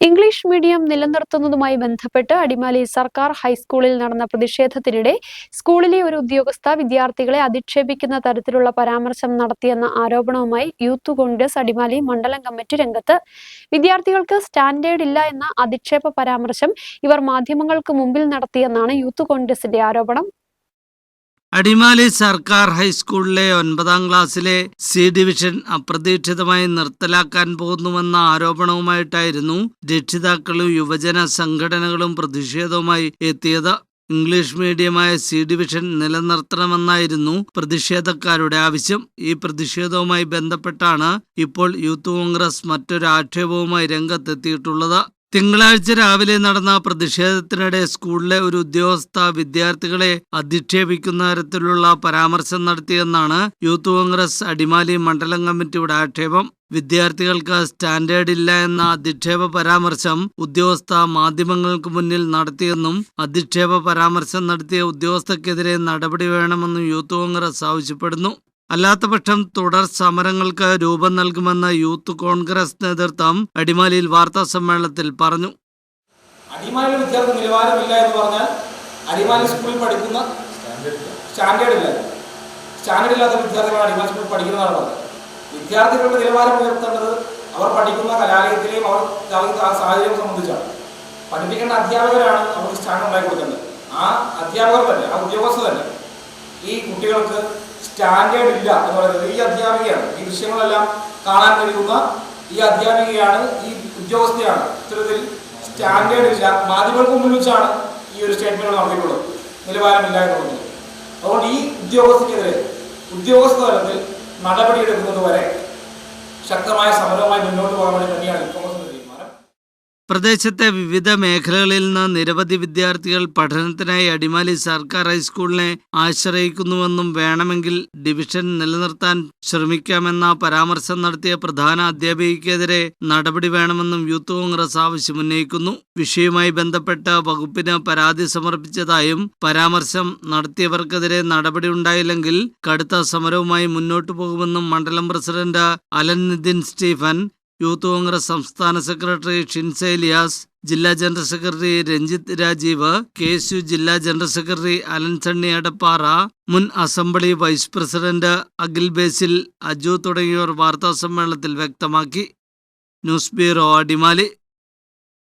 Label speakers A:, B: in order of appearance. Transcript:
A: English medium നിലനിർത്തുന്നതുമായി ബന്ധപ്പെട്ട് അടിമാലി സർക്കാർ ഹൈസ്കൂളിൽ നടന്ന പ്രതിഷേധത്തിനിടെ സ്കൂളിലെ ഒരു ഉദ്യോഗസ്ഥ വിദ്യാർത്ഥികളെ അധിക്ഷേപിക്കുന്ന തരത്തിലുള്ള പരാമർശം നടത്തിയെന്ന ആരോപണവുമായി യൂത്ത് കോൺഗ്രസ് അടിമാലി മണ്ഡലം കമ്മിറ്റി രംഗത്ത് വിദ്യാർത്ഥികൾക്ക് സ്റ്റാൻഡേർഡ് ഇല്ല എന്ന അധിക്ഷേപ പരാമർശം ഇവർ മാധ്യമങ്ങൾക്ക് മുമ്പിൽ നടത്തിയെന്നാണ് യൂത്ത് കോൺഗ്രസിന്റെ ആരോപണം.
B: അടിമാലി സർക്കാർ ഹൈസ്കൂളിലെ ഒൻപതാം ക്ലാസ്സിലെ സി ഡിവിഷൻ അപ്രതീക്ഷിതമായി നിർത്തലാക്കാൻ പോകുന്നുവെന്ന ആരോപണവുമായിട്ടായിരുന്നു രക്ഷിതാക്കളും യുവജന സംഘടനകളും പ്രതിഷേധവുമായി എത്തിയത്. ഇംഗ്ലീഷ് മീഡിയമായ സി ഡിവിഷൻ നിലനിർത്തണമെന്നായിരുന്നു പ്രതിഷേധക്കാരുടെ ആവശ്യം. ഈ പ്രതിഷേധവുമായി ബന്ധപ്പെട്ടാണ് ഇപ്പോൾ യൂത്ത് കോൺഗ്രസ് മറ്റൊരു ആക്ഷേപവുമായി രംഗത്തെത്തിയിട്ടുള്ളത്. തിങ്കളാഴ്ച രാവിലെ നടന്ന പ്രതിഷേധത്തിനിടെ സ്കൂളിലെ ഒരു ഉദ്യോഗസ്ഥ വിദ്യാർത്ഥികളെ അധിക്ഷേപിക്കുന്ന തരത്തിലുള്ള പരാമർശം നടത്തിയെന്നാണ് യൂത്ത് കോൺഗ്രസ് അടിമാലി മണ്ഡലം കമ്മിറ്റിയുടെ ആക്ഷേപം. വിദ്യാർത്ഥികൾക്ക് സ്റ്റാൻഡേർഡ് ഇല്ല എന്ന അധിക്ഷേപ പരാമർശം ഉദ്യോഗസ്ഥ മാധ്യമങ്ങൾക്ക് മുന്നിൽ നടത്തിയെന്നും അധിക്ഷേപ പരാമർശം നടത്തിയ ഉദ്യോഗസ്ഥക്കെതിരെ നടപടി വേണമെന്നും യൂത്ത് കോൺഗ്രസ് ആവശ്യപ്പെടുന്നു. അല്ലാത്തപക്ഷം തുടർ സമരങ്ങൾക്ക് രൂപം നൽകുമെന്ന് യൂത്ത് കോൺഗ്രസ് നേതൃത്വം അടിമാലിയിൽ വാർത്താ സമ്മേളനത്തിൽ പറഞ്ഞു.
C: അടിമാലി വിദ്യാർത്ഥി നിലവാരമില്ല എന്ന് പറഞ്ഞാൽ അടിമാലി സ്കൂളിൽ പഠിക്കുന്ന സ്റ്റാൻഡേർഡ് ഇല്ല. സ്റ്റാൻഡേർഡ് ഇല്ലാത്ത വിദ്യാർത്ഥികളാണ് അടിമാലി സ്കൂളിൽ പഠിക്കുന്നതാണ് വിദ്യാർത്ഥികളുടെ നിലവാരം ഉയർത്തേണ്ടത് അവർ പഠിക്കുന്ന കലാലയത്തിലെയും അവർ സാഹചര്യം സംബന്ധിച്ചാണ്. പഠിപ്പിക്കേണ്ട അധ്യാപകരാണ് അവർക്ക് സ്റ്റാൻഡേർഡ് ഉണ്ടാക്കി കൊടുക്കേണ്ടത്. ആ അധ്യാപകർ തന്നെ ആ ഉദ്യോഗസ്ഥർ തന്നെ ഈ കുട്ടികൾക്ക് സ്റ്റാൻഡേർഡ് ഇല്ല എന്ന് പറയുന്നത് ഈ അധ്യാപികയാണ്. ഈ ദൃശ്യങ്ങളെല്ലാം കാണാൻ കഴിയുന്ന ഈ അധ്യാപികയാണ് ഈ ഉദ്യോഗസ്ഥയാണ്. ഇത്തരത്തിൽ സ്റ്റാൻഡേർഡ് ഇല്ല. മാധ്യമങ്ങൾക്ക് മുമ്പിൽ വെച്ചാണ് ഈ ഒരു സ്റ്റേറ്റ്മെന്റ് നടത്തിയിട്ടുള്ളത് നിലവാരമില്ല എന്ന് പറഞ്ഞത് അതുകൊണ്ട് ഈ ഉദ്യോഗസ്ഥക്കെതിരെ ഉദ്യോഗസ്ഥ തലത്തിൽ നടപടിയെടുക്കുന്നത് വരെ ശക്തമായ സമരവുമായി മുന്നോട്ട് പോകാൻ വേണ്ടി തന്നെയാണ് തീരുമാനം
B: പ്രദേശത്തെ വിവിധ മേഖലകളിൽ നിന്ന് നിരവധി വിദ്യാർത്ഥികൾ പഠനത്തിനായി അടിമാലി സർക്കാർ ഹൈസ്കൂളിനെ ആശ്രയിക്കുന്നുവെന്നും വേണമെങ്കിൽ ഡിവിഷൻ നിലനിർത്താൻ ശ്രമിക്കാമെന്ന പരാമർശം നടത്തിയ പ്രധാന അധ്യാപികയ്ക്കെതിരെ നടപടി വേണമെന്നും യൂത്ത് കോൺഗ്രസ് ആവശ്യമുന്നയിക്കുന്നു വിഷയവുമായി ബന്ധപ്പെട്ട വകുപ്പിന് പരാതി സമർപ്പിച്ചതായും പരാമർശം നടത്തിയവർക്കെതിരെ നടപടി ഉണ്ടായില്ലെങ്കിൽ കടുത്ത സമരവുമായി മുന്നോട്ടു പോകുമെന്നും മണ്ഡലം president Alan Nithin Stephen Youth Congress സംസ്ഥാന സെക്രട്ടറി ഷിൻസെ ലിയാസ് ജില്ലാ general secretary Ranjith Rajeev K ജില്ലാ general secretary Alan Sunny Adappara മുൻ assembly vice president Akhil Basil Aju തുടങ്ങിയവർ വാർത്താ സമ്മേളനത്തിൽ വ്യക്തമാക്കി. News bureau Adimali.